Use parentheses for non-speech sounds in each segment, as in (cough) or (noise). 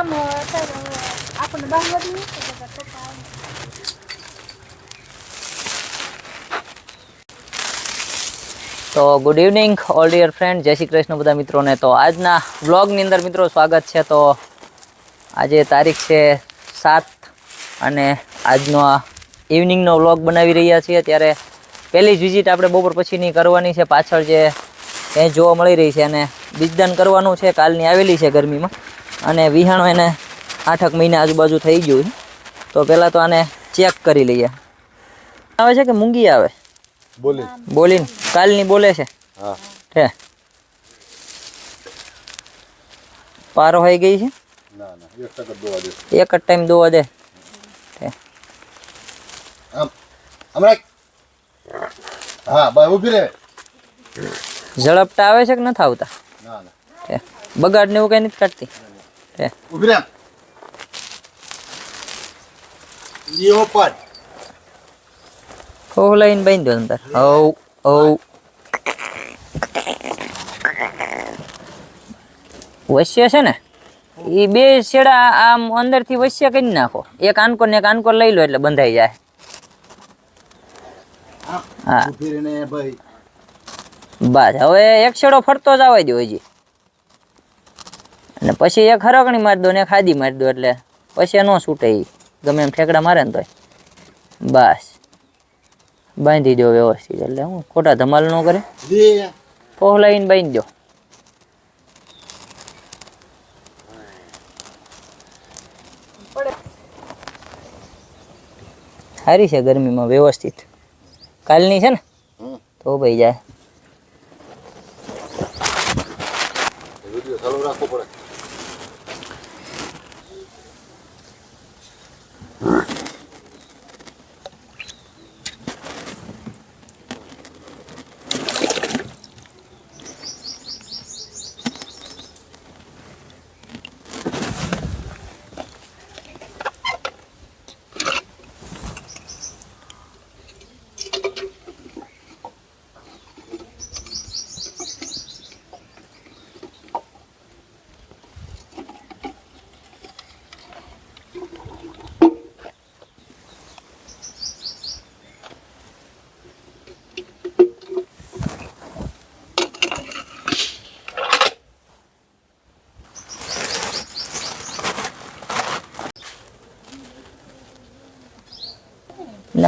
આમ આપણને બહાર. તો good evening all dear friend જય શ્રી કૃષ્ણ બધા મિત્રોને. તો આજના વ્લોગની અંદર મિત્રો સ્વાગત છે. તો આજે તારીખ છે સાત અને આજનો આ ઇવનિંગનો વ્લોગ બનાવી રહ્યા છીએ. ત્યારે પહેલી જ વિઝિટ આપણે બપોર પછીની કરવાની છે. પાછળ જે એ જોવા મળી રહી છે અને બીજદાન કરવાનું છે. કાલની આવેલી છે ગરમીમાં. અને વિહાણો એને આઠક મહિના આજુબાજુ થઈ ગયું તો પહેલાં તો આને ચેક કરી લઈએ. આવે છે કે મૂંગી આવે? બોલી. બોલીને. કાલની બોલે છે? હે. પારો થઈ ગઈ છે? એક જ ટાઈમ દોવા દે. ઝડપટા આવે છે કે નથી આવતા? બગાડ ને. એવું કઈ નથી કાઢતી? છે. ઊભી રહે લીઓ પાડ. ખોહ લઈને બાંધી દો અંદર. હવ હવ. વસ્ય છે ને? એ બે છેડા આમ અંદરથી વસ્ય કરી નાખો. એક આનકોર ને એક આનકોર લઈ લો એટલે બંધાઈ જાય. હા બસ હવે એક છેડો ફરતો જ આવવા દો હજી. અને પછી એક હરકણી મારી દો ને એક હાદી મારી દો એટલે પછી ન છૂટે એ ગમે એમ ઠેકડા મારે ને તોય. બસ. બાંધી દો વ્યવસ્થિત એટલે હું ખોટા ધમાલ ન કરે. પહોલાઈને બાંધી દો સારી છે ગરમીમાં વ્યવસ્થિત. કાલની છે ને? તો ભાઈ જાય વિડિયો ચાલુ રાખવો પડે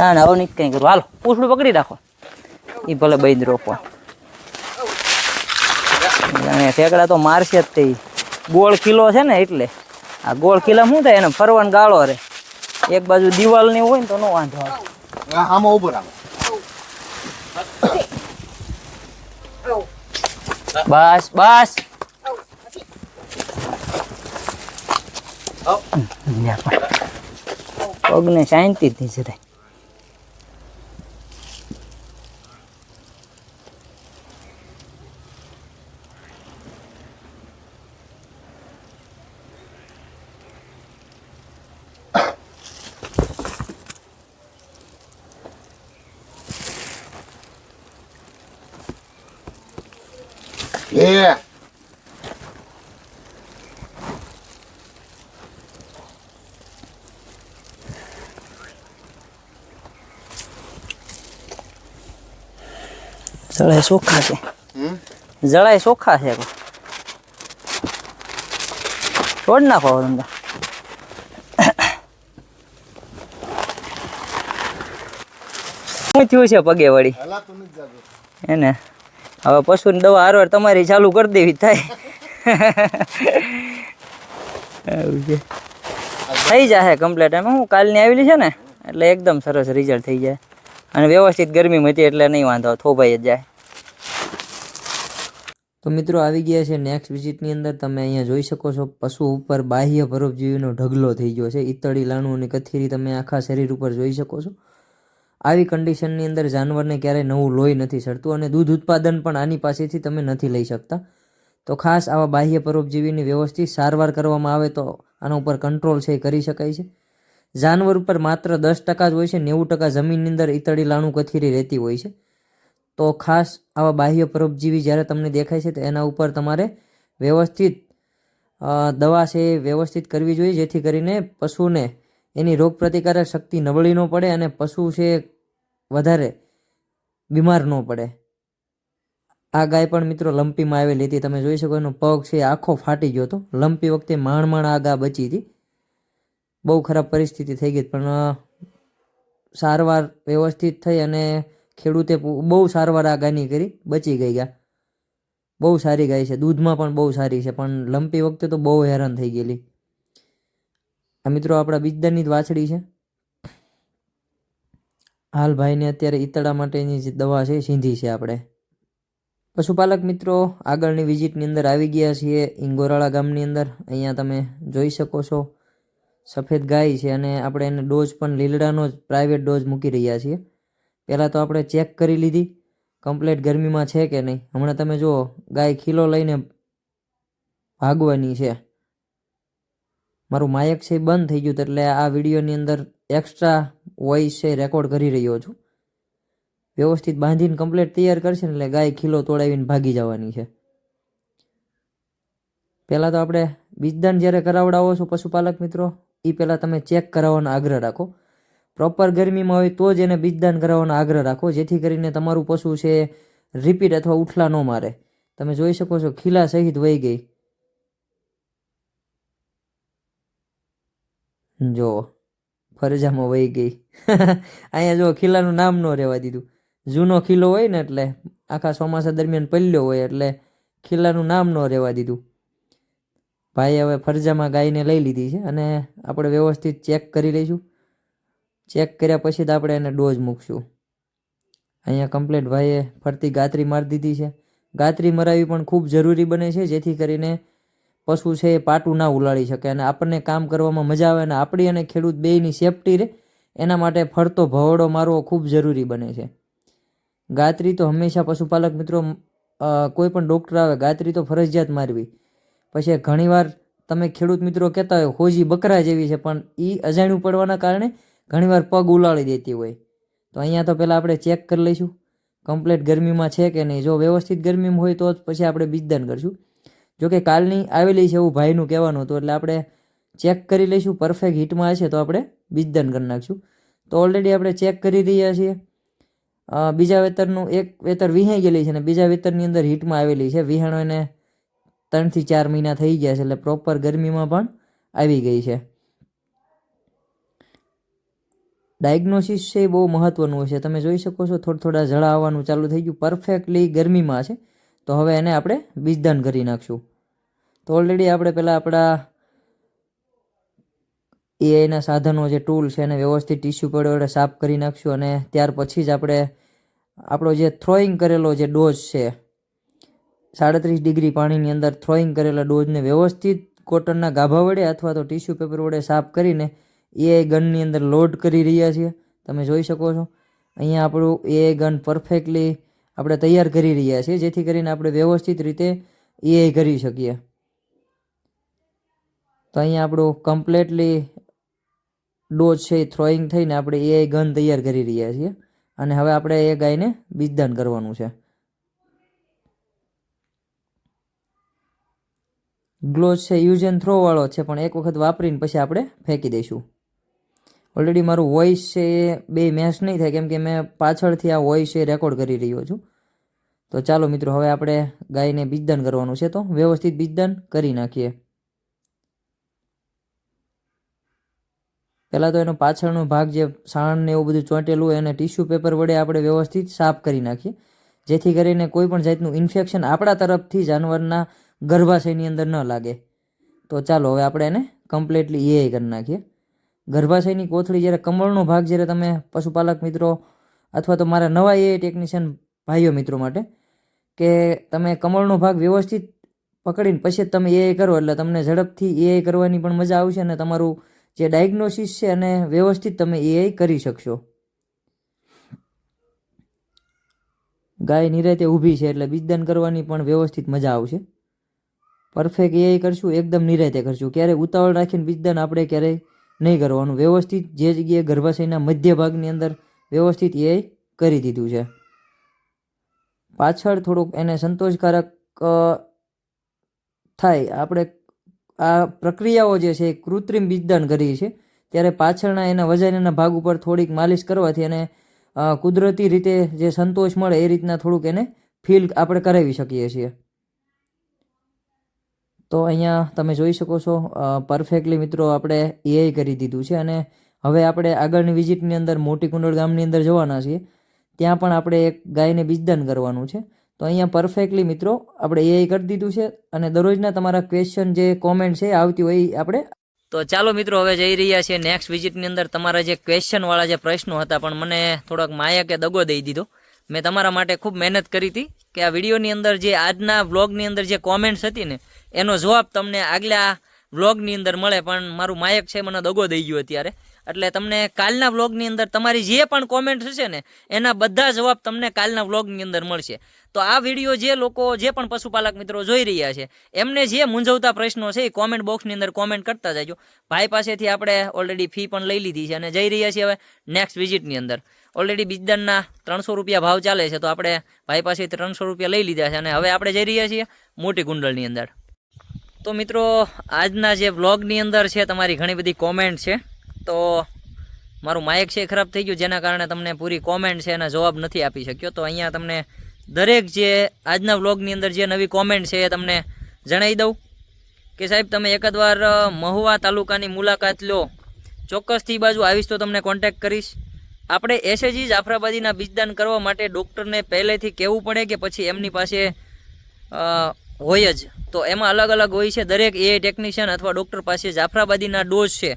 ના ના હવે નહીં કંઈ કરું. હાલો પૂછડું પકડી રાખો. એ ભલે બંધ રોપો. ઠેકડા તો મારશે જ તે ગોળ કિલો છે ને એટલે. આ ગોળ કિલો શું થાય? એને ફરવાનો ગાળો રે. એક બાજુ દિવાલની હોય ને તો નો વાંધો આવે. આમાં ઊભો રાખ. બસ બસ. પગને શાંતિ જ નહીં જરાય લે જળાય ચોખ્ખા છે. જળાય ચોખ્ખા છે છોડ નાખો તમને શું થયું છે પગે વળી? એને? હવે પશુની દવા હારવાર તમારી ચાલુ કરી દેવી થાય. થઈ જશે કમ્પ્લીટ એમાં. હું કાલની આવેલી છે ને, એટલે એકદમ સરસ રિઝલ્ટ થઈ જાય. અને વ્યવસ્થિત ગરમી હતી એટલે નહીં વાંધો થોભાઈ જ જાય. તો મિત્રો આવી ગયા છે નેક્સ્ટ વિઝિટની અંદર, તમે અહીંયા જોઈ શકો છો, પશુ ઉપર બાહ્ય પરોપજીવીનો ઢગલો થઈ ગયો છે. ઈતળી, લાણું અને કથીરી તમે આખા શરીર ઉપર જોઈ શકો છો. આવી કન્ડિશનની અંદર જાનવરને ક્યારેય નવું લોહી નથી સડતું અને દૂધ ઉત્પાદન પણ આની પાસેથી તમે નથી લઈ શકતા. તો ખાસ આવા બાહ્ય પરોપજીવીની વ્યવસ્થિત સારવાર કરવામાં આવે તો આના ઉપર કંટ્રોલ છે એ કરી શકાય છે. જાનવર ઉપર માત્ર દસ ટકા જ હોય છે, નેવું ટકા જમીનની અંદર ઈતળી લાણું કથીરી રહેતી હોય છે. તો ખાસ આવા બાહ્ય પરોપજીવી જ્યારે તમને દેખાય છે, તો એના ઉપર તમારે વ્યવસ્થિત દવા છે વ્યવસ્થિત કરવી જોઈએ, જેથી કરીને પશુને એની રોગપ્રતિકારક શક્તિ નબળી ન પડે અને પશુ છે વધારે બીમાર ન પડે. આ ગાય પણ મિત્રો લંપીમાં આવેલી હતી, તમે જોઈ શકો એનો પગ છે આખો ફાટી ગયો હતો. લંપી વખતે માણ માણ આ ગા બચી હતી. બહુ ખરાબ પરિસ્થિતિ થઈ ગઈ પણ સારવાર વ્યવસ્થિત થઈ અને ખેડૂતે બહુ સારવાર આ ગાયની કરી, બચી ગઈ ગયા. બહુ સારી ગાય છે, દૂધમાં પણ બહુ સારી છે, પણ લંપી વખતે તો બહુ હેરાન થઈ ગયેલી. આ મિત્રો આપણા બીજદારની જ વાછડી છે. હાલ ભાઈને અત્યારે ઈતળા માટેની જે દવા છે, સીંધી છે આપણે. પશુપાલક મિત્રો, આગળની વિઝિટની અંદર આવી ગયા છીએ ઇંગોરાળા ગામની અંદર. અહીંયા તમે જોઈ શકો છો. સફેદ ગાય છે અને આપણે એને ડોઝ પણ લીલડાનો જ પ્રાઇવેટ ડોઝ મૂકી રહ્યા છીએ. પહેલાં તો આપણે ચેક કરી લીધી, કમ્પ્લેટ ગરમીમાં છે કે નહીં. હમણાં તમે જુઓ, ગાય ખીલો લઈને ભાગવાની છે. મારું માયક છે બંધ થઈ ગયું, એટલે આ વિડીયોની અંદર એક્સ્ટ્રા વોઇસ છે રેકોર્ડ કરી રહ્યો છું. વ્યવસ્થિત બાંધીને કમ્પ્લેટ તૈયાર કરશે ને એટલે ગાય ખીલો તોડાવીને ભાગી જવાની છે. પહેલાં તો આપણે બીજદાન જ્યારે કરાવડાવો છો પશુપાલક મિત્રો એ પહેલાં તમે ચેક કરાવવાનો આગ્રહ રાખો. પ્રોપર ગરમીમાં હોય તો જ એને બીજદાન કરાવવાનો આગ્રહ રાખો. જેથી કરીને તમારું પશુ છે રિપીટ અથવા ઉઠલા ન મારે. તમે જોઈ શકો છો, ખીલા સહિત વહી ગઈ. જો, ફરજામાં વહી ગઈ. (laughs) અહીંયા જો ખીલાનું નામ ન રહેવા દીધું. જૂનો ખીલો હોય ને એટલે, આખા ચોમાસા દરમિયાન પલ્યો હોય એટલે ખીલાનું નામ ન રહેવા દીધું. ભાઈ હવે ફરજામાં ગાયને લઈ લીધી છે અને આપણે વ્યવસ્થિત ચેક કરી લઈશું. ચેક કર્યા પછી જ આપણે એને ડોઝ મૂકશું. અહીંયા કમ્પ્લેટ ભાઈએ ફરતી ગાતરી મારી દીધી છે. ગાતરી મરાવી પણ ખૂબ જરૂરી બને છે, જેથી કરીને પશુ છે એ પાટું ના ઉલાળી શકે અને આપણને કામ કરવામાં મજા આવે અને આપણી અને ખેડૂત બેયની સેફટી રહે. એના માટે ફરતો ભવડો મારવો ખૂબ જરૂરી બને છે. ગાતરી તો હંમેશા પશુપાલક મિત્રો કોઈ પણ ડૉક્ટર આવે, ગાતરી તો ફરજિયાત મારવી. પછી ઘણીવાર તમે ખેડૂત મિત્રો કહેતા હોય, હોજી બકરા જેવી છે. પણ એ અજાણ્યું પડવાના કારણે ઘણીવાર પગ ઉલાળી દેતી હોય. તો અહીંયા તો પહેલાં આપણે ચેક કરી લઈશું. કમ્પ્લેટ ગરમીમાં છે કે નહીં? જો વ્યવસ્થિત ગરમીમાં હોય તો જ પછી આપણે બીજદાન કરીશું. જોકે કાલની આવેલી છે એવું ભાઈનું કહેવાનું હતું એટલે આપણે ચેક કરી લઈશું. પરફેક્ટ હિટમાં હશે તો આપણે બીજદાન કરી નાખશું. તો ઓલરેડી આપણે ચેક કરી રહ્યા છીએ. બીજા વેતરનું એક વેતર વિહાઈ ગયેલી છે અને બીજા વેતરની અંદર હીટમાં આવેલી છે. વિહાણો એને ત્રણથી ચાર મહિના થઈ ગયા છે એટલે પ્રોપર ગરમીમાં પણ આવી ગઈ છે. ડાયગ્નોસિસ છે એ બહુ મહત્ત્વનું છે. તમે જોઈ શકો છો થોડા થોડા જળા આવવાનું ચાલુ થઈ ગયું. પરફેક્ટલી ગરમીમાં છે. તો હવે એને આપણે બીજદાન કરી નાખશું. તો ઓલરેડી આપણે પહેલાં આપણા એઆઈના સાધનો જે ટૂલ છે એને વ્યવસ્થિત ટીસ્યુ પડે વડે સાફ કરી નાખશું અને ત્યાર પછી જ આપણે આપણો જે થ્રોઈંગ કરેલો જે ડોઝ છે સાડત્રીસ ડિગ્રી પાણીની અંદર થ્રોઈંગ કરેલા ડોઝને વ્યવસ્થિત કોટનના ગાભા વડે અથવા તો ટીશ્યુ પેપર વડે સાફ કરીને એઆઈ ગનની અંદર લોડ કરી રહ્યા છીએ. તમે જોઈ શકો છો. અહીંયા આપણું એઆઈ ગન પરફેક્ટલી આપણે તૈયાર કરી રહ્યા છીએ, જેથી કરીને આપણે વ્યવસ્થિત રીતે એઆઈ કરી શકીએ. તો અહીંયા આપણું કમ્પ્લેટલી ડોઝ છે એ થ્રોઈંગ થઈને આપણે એઆઈ ગન તૈયાર કરી રહ્યા છીએ. અને હવે આપણે એ ગાયને બીજદાન કરવાનું છે. ગ્લોઝ છે, યુઝ એન્ડ થ્રો વાળો છે, પણ એક વખત વાપરીને પછી આપણે ફેંકી દઈશું. ઓલરેડી મારું વોઇસ છે એ બે મેચ નહીં થાય, કેમ કે મેં પાછળથી આ વોઇસ એ રેકોર્ડ કરી રહ્યો છું. તો ચાલો મિત્રો, હવે આપણે ગાયને બીજદાન કરવાનું છે, તો વ્યવસ્થિત બીજદાન કરી નાખીએ. પહેલાં તો એનો પાછળનો ભાગ જે સાણ ને એવું બધું ચોંટેલું એને ટીશ્યુ પેપર વડે આપણે વ્યવસ્થિત સાફ કરી નાખીએ. જેથી કરીને કોઈ પણ જાતનું ઇન્ફેક્શન આપણા તરફથી જાનવરના ગર્ભાશયની અંદર ન લાગે. તો ચાલો હવે આપણે એને કમ્પ્લીટલી એ કરી નાખીએ. ગર્ભાશયની કોથળી જ્યારે કમળનો ભાગ જ્યારે તમે પશુપાલક મિત્રો અથવા તો મારા નવા એ ટેકનિશિયન ભાઈઓ મિત્રો માટે કે તમે કમળનો ભાગ વ્યવસ્થિત પકડીને પછી જ તમે એ કરો એટલે તમને ઝડપથી એ કરવાની પણ મજા આવશે અને તમારું જે ડાયગ્નોસિસ છે અને વ્યવસ્થિત તમે એ કરી શકશો. ગાય નિરાતે ઊભી છે એટલે બીજદાન કરવાની પણ વ્યવસ્થિત મજા આવશે. પરફેક્ટ એ કરશું, એકદમ નિરાતે કરશું. ક્યારેય ઉતાવળ રાખીને બીજદાન આપણે ક્યારેય નહીં કરવાનું. વ્યવસ્થિત જે જગ્યાએ ગર્ભાશયના મધ્ય ભાગની અંદર વ્યવસ્થિત એ કરી દીધું છે. પાછળ થોડુંક એને સંતોષકારક થાય. આપણે આ પ્રક્રિયાઓ જે છે એ કૃત્રિમ બીજદાન કરી છે ત્યારે પાછળના એના વજાઈના ભાગ ઉપર થોડીક માલિશ કરવાથી એને કુદરતી રીતે જે સંતોષ મળે એ રીતના થોડુંક એને ફીલ આપણે કરાવી શકીએ છીએ. તો અહીંયા તમે જોઈ શકો છો પરફેક્ટલી મિત્રો આપણે એઆઈ કરી દીધું છે અને હવે આપણે આગળની વિઝિટની અંદર મોટી કુંડળ ગામની અંદર જવાના છીએ. ત્યાં પણ આપણે એક ગાયને બીજદાન કરવાનું છે. તો અહીંયા પરફેક્ટલી મિત્રો આપણે એઆઈ કરી દીધું છે અને દરરોજના તમારા ક્વેશ્ચન જે કોમેન્ટ છે આવતી હોય આપણે તો ચાલો મિત્રો હવે જઈ રહ્યા છીએ નેક્સ્ટ વિઝિટની અંદર. તમારા જે ક્વેશ્ચનવાળા જે પ્રશ્નો હતા પણ મને થોડોક માયા કે દગો દઈ દીધો. મેં તમારા માટે ખૂબ મહેનત કરી હતી કે આ વિડીયોની અંદર જે આજના વ્લોગની અંદર જે કોમેન્ટ્સ હતી ને, એનો જવાબ તમને આગલા વ્લોગની અંદર મળે, પણ મારું માયક છે, મને દગો દઈ ગયો અત્યારે. એટલે તમને કાલના વ્લોગની અંદર તમારી જે પણ કોમેન્ટ હશે ને, એના બધા જવાબ તમને કાલના વ્લોગની અંદર મળશે. તો આ વીડિયો જે લોકો, જે પણ પશુપાલક મિત્રો જોઈ રહ્યા છે, એમને જે મૂંઝવતા પ્રશ્નો છે, એ કોમેન્ટ બોક્સની અંદર કોમેન્ટ કરતા જાજો. ભાઈ પાસેથી આપણે ઓલરેડી ફી પણ લઈ લીધી છે અને જઈ રહ્યા છીએ હવે નેક્સ્ટ વિઝિટની અંદર. ઓલરેડી બીજદાનના ત્રણસો રૂપિયા ભાવ ચાલે છે, તો આપણે ભાઈ પાસેથી ત્રણસો રૂપિયા લઈ લીધા છે અને હવે આપણે જઈ રહ્યા છીએ મોટી કુંડળની અંદર. તો મિત્રો, આજના જે વ્લોગની અંદર છે, તમારી ઘણી બધી કોમેન્ટ છે. તો મારું માઇક છે ખરાબ થઈ ગયું, જેના કારણે તમને પૂરી કોમેન્ટ છે એના જવાબ નથી આપી શક્યો. તો અહીંયા તમને દરેક જે આજના વ્લોગની અંદર જે નવી કોમેન્ટ છે એ તમને જણાવી દઉં કે સાહેબ, તમે એકાદ વાર મહુવા તાલુકાની મુલાકાત લો. ચોક્કસથી બાજુ આવીશ તો તમને કોન્ટેક્ટ કરીશ. આપણે એસએજી જાફરાબાદીના બીજદાન કરવા માટે ડૉક્ટરને પહેલેથી કહેવું પડે કે પછી એમની પાસે હોય જ. તો એમાં અલગ અલગ હોય છે. દરેક એ ટેકનિશિયન અથવા ડૉક્ટર પાસે જાફરાબાદીના ડોઝ છે.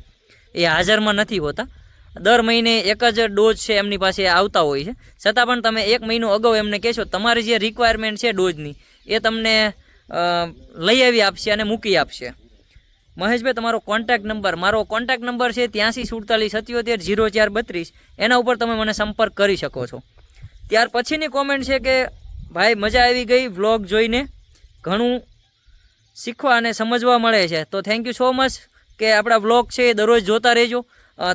એ હાજરમાં નથી હોતા. દર મહિને એક જ ડોઝ છે એમની પાસે આવતા હોય છે. છતાં પણ તમે એક મહિનો અગાઉ એમને કહેશો, તમારી જે રિક્વાયરમેન્ટ છે ડોઝની, એ તમને લઈ આવી આપશે અને મૂકી આપશે. મહેશભાઈ, તમારો કોન્ટેક્ટ નંબર મારો કોન્ટેક્ટ નંબર છે ત્યાંસી સુડતાલીસ સત્યોતેર જીરો ચાર બત્રીસ. એના ઉપર તમે મને સંપર્ક કરી શકો છો. ત્યાર પછીની કોમેન્ટ છે કે, ભાઈ, મજા આવી ગઈ વ્લોગ જોઈને. ઘણું શીખવા અને સમજવા મળે છે. તો થેન્ક યુ સો મચ કે આપણા વ્લોગ છે એ દરરોજ જોતા રહેજો.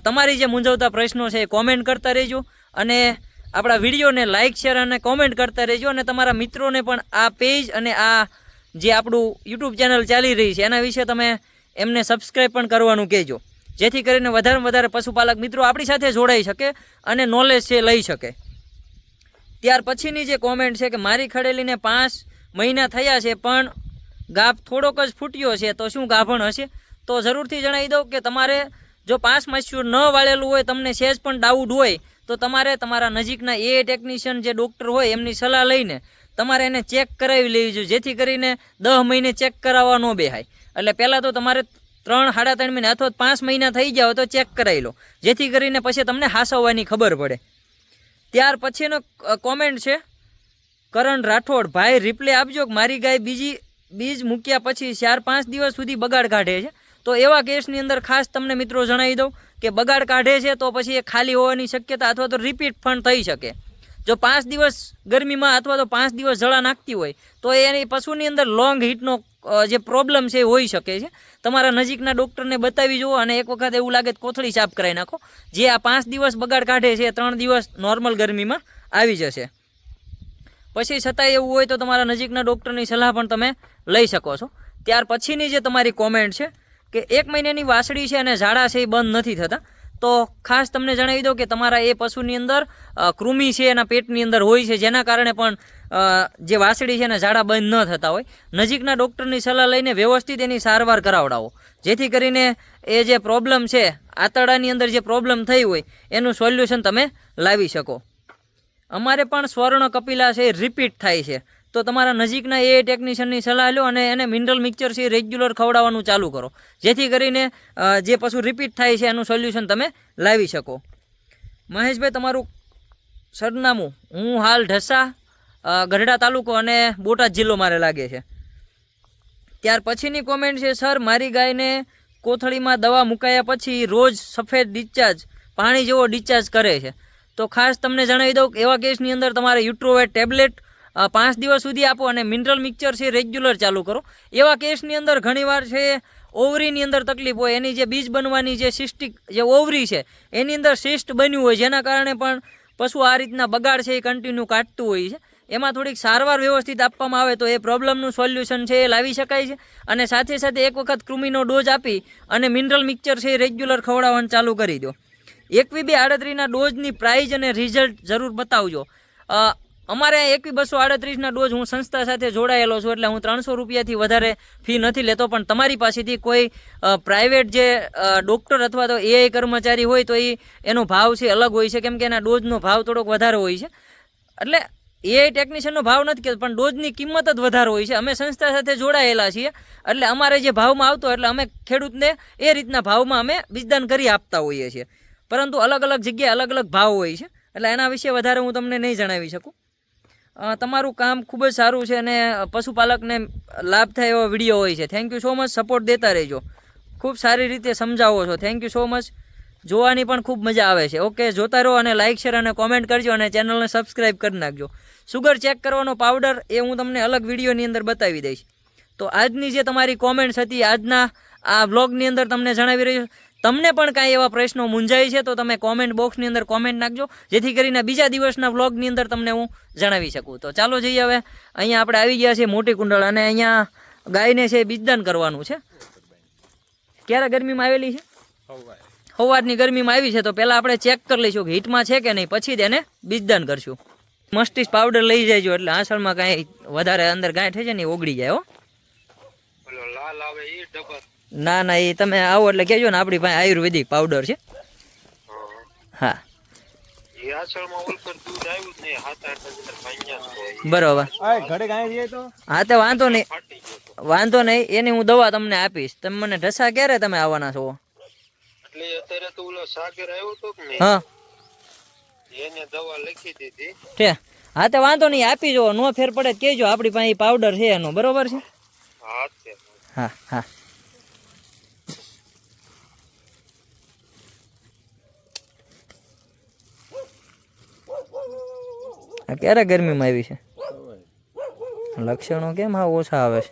તમારી જે મૂંઝવતા પ્રશ્નો છે એ કોમેન્ટ કરતા રહેજો. અને આપણા વિડીયોને લાઇક શેર અને કોમેન્ટ કરતા રહેજો. અને તમારા મિત્રોને પણ આ પેજ અને આ જે આપણું યુટ્યુબ ચેનલ ચાલી રહી છે, એના વિશે તમે એમને સબસ્ક્રાઈબ પણ કરવાનું કહેજો. જેથી કરીને વધારે વધારે પશુપાલક મિત્રો આપણી સાથે જોડાઈ શકે અને નોલેજ છે લઈ શકે. ત્યાર પછીની જે કોમેન્ટ છે કે મારી ખડેલીને પાંચ મહિના થયા છે, પણ ગાભ થોડોક જ ફૂટ્યો છે, તો શું ગાભણ હશે? તો જરૂરથી જણાવી દઉં કે તમારે જો પાંચ માસ્યુર ન વાળેલું હોય, તમને સેજ પણ ડાઉટ હોય, તો તમારે તમારા નજીકના એ ટેકનિશિયન જે ડૉક્ટર હોય, એમની સલાહ લઈને તમારે એને ચેક કરાવી લેવી જોઈએ, જેથી કરીને દહ મહિને ચેક કરાવવા ન બેહાય. એટલે પહેલાં તો તમારે ત્રણ, સાડા ત્રણ મહિના અથવા પાંચ મહિના થઈ હોય તો ચેક કરાવી લો. જેથી કરીને પછી તમને હાસવવાની ખબર પડે. ત્યાર પછીનો કોમેન્ટ છે, કરણ રાઠોડ, ભાઈ રિપ્લે આપજો કે મારી ગાય બીજી, બીજ મૂક્યા પછી ચાર, પાંચ દિવસ સુધી બગાડ કાઢે છે. તો એવા કેસની અંદર ખાસ તમને મિત્રો જણાવી દઉં કે બગાડ કાઢે છે તો પછી એ ખાલી હોવાની શક્યતા અથવા તો રિપીટ પણ થઈ શકે. જો પાંચ દિવસ ગરમીમાં અથવા તો પાંચ દિવસ જળા નાખતી હોય, તો એની પશુની અંદર લોંગ હીટનો જે પ્રોબ્લેમ છે એ હોઈ શકે છે. તમારા નજીકના ડૉક્ટરને બતાવી જુઓ અને એક વખત એવું લાગે કોથળી સાફ કરાવી નાખો. જે આ પાંચ દિવસ બગાડ કાઢે છે એ ત્રણ દિવસ નોર્મલ ગરમીમાં આવી જશે. પછી છતાંય એવું હોય તો તમારા નજીકના ડૉક્ટરની સલાહ પણ તમે લઈ શકો છો. ત્યાર પછીની જે તમારી કોમેન્ટ છે કે એક મહિનાની વાસળી છે અને ઝાડા છે એ બંધ નથી થતા. તો ખાસ તમને જણાવી દઉં કે તમારા એ પશુની અંદર કૃમિ છે, એના પેટની અંદર હોય છે, જેના કારણે પણ જે વાસળી છે એના ઝાડા બંધ ન થતા હોય. નજીકના ડૉક્ટરની સલાહ લઈને વ્યવસ્થિત એની સારવાર કરાવડાવો. જેથી કરીને એ જે પ્રોબ્લેમ છે, આંતરડાની અંદર જે પ્રોબ્લેમ થઈ હોય, એનું સોલ્યુશન તમે લાવી શકો. અમારે પણ સ્વર્ણ કપિલા છે રિપીટ થાય છે. તો તમારા નજીકના એ ટેકનિશિયનની સલાહ લો અને એને મિનરલ મિક્સચર છે રેગ્યુલર ખવડાવવાનું ચાલુ કરો. જેથી કરીને જે પશુ રિપીટ થાય છે એનું સોલ્યુશન તમે લાવી શકો. મહેશભાઈ, તમારું સરનામું. હું હાલ ઢસા ગઢડા તાલુકો અને બોટાદ જિલ્લો મારે લાગે છે. ત્યાર પછીની કોમેન્ટ છે, સર, મારી ગાયને કોથળીમાં દવા મુકાયા પછી રોજ સફેદ ડિસ્ચાર્જ, પાણી જેવો ડિસ્ચાર્જ કરે છે. તો ખાસ તમને જણાવી દઉં કે એવા કેસની અંદર તમારે યુટ્રોવેટ ટેબ્લેટ પાંચ દિવસ સુધી આપો અને મિનરલ મિક્સચર છે, રેગ્યુલર ચાલુ કરો. એવા કેસની અંદર ઘણીવાર છે, ઓવરીની અંદર તકલીફ હોય. એની જે બીજ બનવાની જે સિસ્ટિક, જે ઓવરી છે, એની અંદર સિસ્ટ બન્યું હોય, જેના કારણે પણ પશુ આ રીતના બગાડ છે, એ કન્ટિન્યુ કાઢતું હોય છે. એમાં થોડીક સારવાર વ્યવસ્થિત આપવામાં આવે તો એ પ્રોબ્લેમનું સોલ્યુશન છે, એ લાવી શકાય છે. અને સાથે સાથે એક વખત કૃમિનો ડોઝ આપી અને મિનરલ મિક્સચર છે, એ રેગ્યુલર ખવડાવવાનું ચાલુ કરી દો. એકવી બે આડત્રીના ડોઝની પ્રાઇઝ અને રિઝલ્ટ જરૂર બતાવજો. અમારે એકવી બસો આડત્રીસના ડોઝ હું સંસ્થા સાથે જોડાયેલો છું એટલે હું ત્રણસો રૂપિયાથી વધારે ફી નથી લેતો, પણ તમારી પાસેથી કોઈ પ્રાઇવેટ જે ડૉક્ટર અથવા તો એઆઈ કર્મચારી હોય તો એ એનો ભાવ છે અલગ હોય છે, કેમ કે એના ડોઝનો ભાવ થોડોક વધારે હોય છે. એટલે એઆઈ ટેકનિશિયનનો ભાવ નથી કહેતો પણ ડોઝની કિંમત જ વધારે હોય છે. અમે સંસ્થા સાથે જોડાયેલા છીએ, એટલે અમારે જે ભાવમાં આવતો એટલે અમે ખેડૂતને એ રીતના ભાવમાં અમે બીજદાન કરી આપતા હોઈએ છીએ. પરંતુ અલગ અલગ જગ્યાએ અલગ અલગ ભાવ હોય છે, એટલે એના વિશે વધારે હું તમને નહીં જણાવી શકું. તમારું કામ ખૂબ જ સારું છે અને પશુપાલકને લાભ થાય એવો વીડિયો હોય છે. Thank you so much support દેતા રહેજો. ખૂબ સારી રીતે સમજાવો છો. થેન્ક યુ સો મચ જોવાની પણ ખૂબ મજા આવે છે. ઓકે જોતા રહો અને લાઇક શેર અને કોમેન્ટ કરજો અને ચેનલને સબસ્ક્રાઈબ કરી નાખજો. સુગર ચેક કરવાનો પાવડર એ હું તમને અલગ વિડીયોની અંદર બતાવી દઈશ. તો આજની જે તમારી કોમેન્ટ્સ હતી, આજના આ વ્લોગની અંદર તમને જણાવી રહ્યું. તમને પણ કાંઈ એવા પ્રશ્નો મૂંઝાય છે તો તમે કોમેન્ટ બોક્સની અંદર કોમેન્ટ નાખજો. જેથી કરીને બીજા દિવસના વ્લોગની અંદર તમને હું જણાવી શકું. તો ચાલો જઈએ હવે. અહીંયા આપણે આવી ગયા છીએ મોટી કુંડળ અને અહીંયા ગાયને છે બીજદાન કરવાનું છે. ક્યારે ગરમીમાં આવેલી છે? સવારની ગરમીમાં આવી છે તો પહેલાં આપણે ચેક કરી લઈશું કે હીટમાં છે કે નહીં. પછી તેને બીજદાન કરશું. મસ્ટિસ પાવડર લઈ જજો એટલે આસળમાં કાંઈ વધારે અંદર ગાંઠ છે ને ઓગળી જાય હો. લાલ આવે એ ડબ્બા ના ના એ તમે આવો એટલે કહેજો ને આપણી પાસે આયુર્વેદિક પાવડર છે. હા. બરોબર. હા તો વાંધો નહીં. વાંધો નહીં એની હું દવા તમને આપીશ. તમે મને ઢસા ક્યારે તમે આવવાના છો? એટલે અત્યારે તો ઓલો સાગર આવ્યો તો કે નહીં? હા. એને દવા લખી દીધી. છે. હા તે વાંધો નહીં આપી જો. નો ફેર પડે કહેજો આપણી પાસે પાવડર છે એનો. બરોબર છે? હા હા. આ ક્યારે ગરમીમાં આવી છે? લક્ષણો કેમ આ ઓછા આવે છે?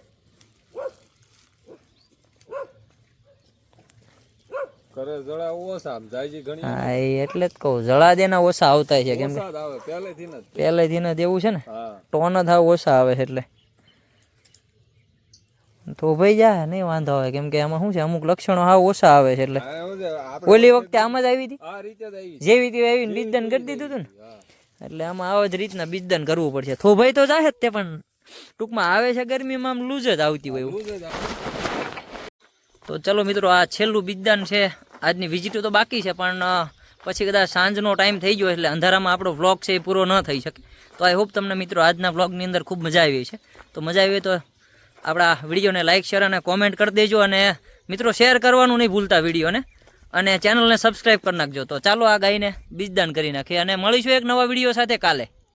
હા એટલે જ કહું જળા દેના ઓછા આવતા છે કેમ પહેલેથી જ. ને એવું છે ને? હા. ટોન જ ઓછા આવે છે એટલે. તો ભાઈ જાય નહીં વાંધો આવે કેમ કે આમાં શું છે અમુક લક્ષણો હાવ ઓછા આવે છે એટલે. ઓલી વખતે આમ જ આવી હતી? જેવી તેવી આવીને નિદન કરી દીધું હતું ને? હા. એટલે આમાં આવા જ રીતના બીજદાન કરવું પડશે. થોભાઈ તો જાહે જ તે પણ ટૂંકમાં આવે છે ગરમીમાં આમ લૂઝ જ આવતી હોય એવું. તો ચલો મિત્રો આ છેલ્લું બીજદાન છે. આજની વિઝિટો તો બાકી છે પણ પછી કદાચ સાંજનો ટાઈમ થઈ ગયો એટલે અંધારામાં આપણો વ્લોગ છે એ પૂરો ન થઈ શકે. તો આઈ હોપ તમને મિત્રો આજના વ્લોગની અંદર ખૂબ મજા આવી છે તો મજા આવી હોય તો આપણા વિડીયોને લાઇક શેર અને કોમેન્ટ કરી દેજો અને મિત્રો શેર કરવાનું નહીં ભૂલતા વિડીયોને. અને ચેનલને સબસ્ક્રાઈબ કરી નાખજો. તો ચાલો આ ગાયને બીજદાન કરી નાખીએ અને મળીશું એક નવા વીડિયો સાથે કાલે.